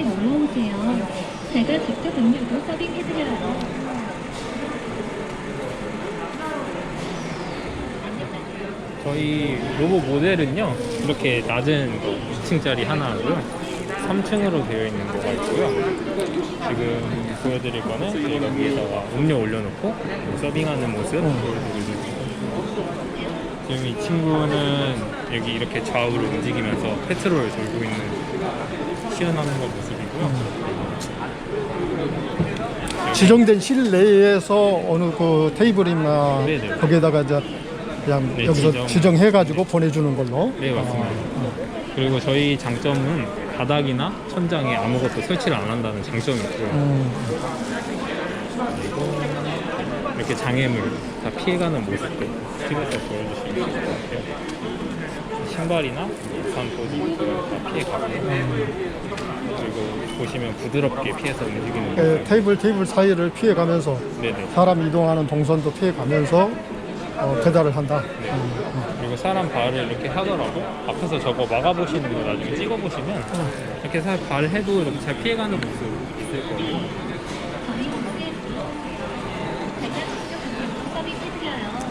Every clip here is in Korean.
로보틱스 서비예요. 저희 부스에 놀러 오세요. 제가 직접 음료도 서빙해드려요. 저희 로봇 모델은요 이렇게 낮은 2층짜리 하나 하고요 3층으로 되어 있는 거가 있고요 지금 보여드릴 거는 저희가 위에다가 음료 올려놓고 서빙하는 모습 보여드리고 지금 이 친구는 여기 이렇게 좌우로 움직이면서 페트롤을 돌고 있는 시연하는 거 모습이고요 지정된 실내에서 어느 그 테이블이나 네네. 거기에다가 이제 그냥 네, 여기서 지정. 지정 해가지고 보내주는 걸로. 네 맞습니다. 그리고 저희 장점은 바닥이나 천장에 아무것도 설치를 안 한다는 장점이 있고요. 음, 그리고 이렇게 장애물 다 피해가는 모습도 찍어서 보여주시면 좋을 것 같아요. 신발이나 우산 보지 다 피해 가고요. 그리고 보시면 부드럽게 피해서 움직이는 그 모습. 테이블 테이블 사이를 피해가면서 네네. 사람 이동하는 동선도 피해가면서 어, 배달을 한다. 네. 그리고 사람 발을 이렇게 하더라도 앞에서 저거 막아보시는 거 나중에 찍어보시면 이렇게 살 발을 해도 이렇게 잘 피해가는 모습 있을 거예요. 저희 부스에 놀러 오세요. 제가 직접 음료도 서빙해드려요.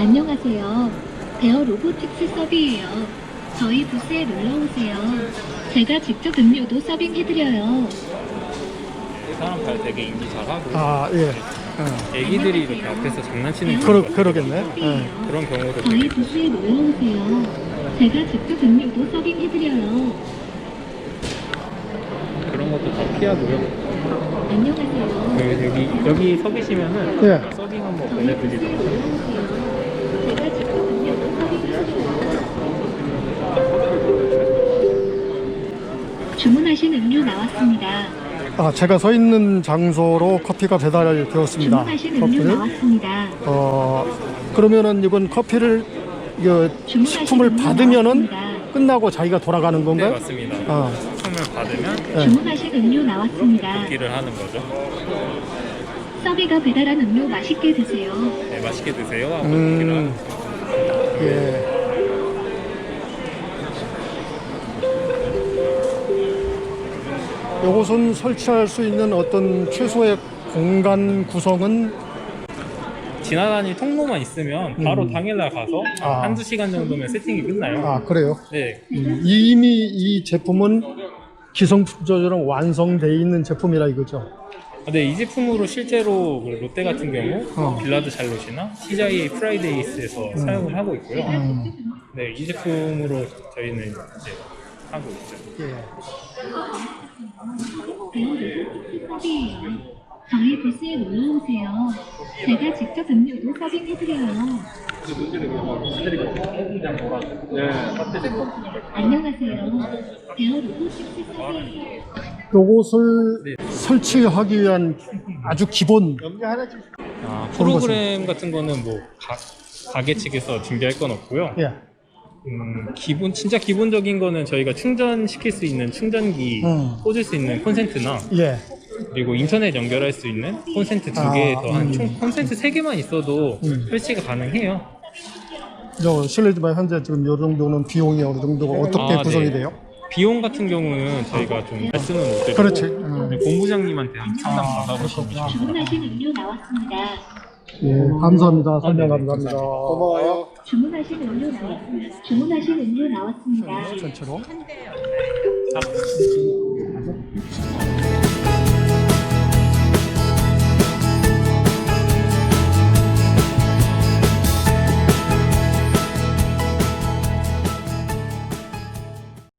안녕하세요. 베어 로보틱스 서비예요. 저희 부스에 놀러 오세요. 제가 직접 음료도 서빙해드려요. 사람 발 되게 인지 잘하고 아 예. 어. 애기들이 이렇게 앞에서 장난치는 그러 그러겠네. 예. 그런 경우도 저희 되게 부스에 놀러 오세요. 제가 직접 음료도 서빙해드려요. 그런 것도 다 피하고요. 안녕하세요. 그 여기 여기 서 계시면은 예. 서빙 한번 저희 부스에 보내드리도록 놀러 오세요. 주문하신 음료 나왔습니다. 아 제가 서 있는 장소로 커피가 배달되었습니다. 주문하신 음료 커피를. 나왔습니다. 어 그러면은 이건 커피를 이거 주문하신 식품을 음료 받으면은 나왔습니다. 끝나고 자기가 돌아가는 네 건가요? 맞습니다. 아, 선물 받으면 예. 주문하신 음료 나왔습니다. 걷기를 하는 거죠. 서비가 배달한 음료 맛있게 드세요. 네 맛있게 드세요 음. 예. 요것은 설치할 수 있는 어떤 최소의 공간 구성은 지나다닐 통로만 있으면 바로 음. 당일날 가서 아. 한두 시간 정도면 세팅이 끝나요. 아 그래요. 네. 음, 이미 이 제품은 기성품적으로 완성돼 있는 제품이라 이거죠. 네, 이 제품으로 실제로 그 롯데 같은 경우 어. 빌라드 잘롯이나 CJ 프라이데이스에서 사용을 하고 있고요. 음, 네, 이 제품으로 저희는 이제 하고 있죠. 예. 저희 부스에 놀러 오세요. 제가 직접 음료도 서빙해드려요. 안녕하세요. 배우 로보틱스 서비예요. 요것을 네. 설치하기 위한 아주 기본 아, 프로그램 같은 거는 뭐 가, 가게 측에서 준비할 건 없고요. 예. 음, 기본 진짜 기본적인 거는 저희가 충전시킬 수 있는 충전기 음. 꽂을 수 있는 콘센트나 예. 그리고 인터넷 연결할 수 있는 콘센트 두 아, 개에서 음. 한총 콘센트 세 개만 있어도 음. 설치가 가능해요. 저 실례지만 현재 지금 요 정도는 비용이 어느 정도가 어떻게 아, 구성이 네. 돼요? 비용 같은 경우는 저희가 좀 말씀은 못 드리고 그렇지. 네, 본부장님한테 한 상담 아, 받아보시면 그렇구나. 주문하신 음료 나왔습니다. 예, 감사합니다. 설명 네, 감사합니다. 고마워요. 주문하신 음료 나왔습니다. 주문하신 음료 나왔습니다. 전체로. 아,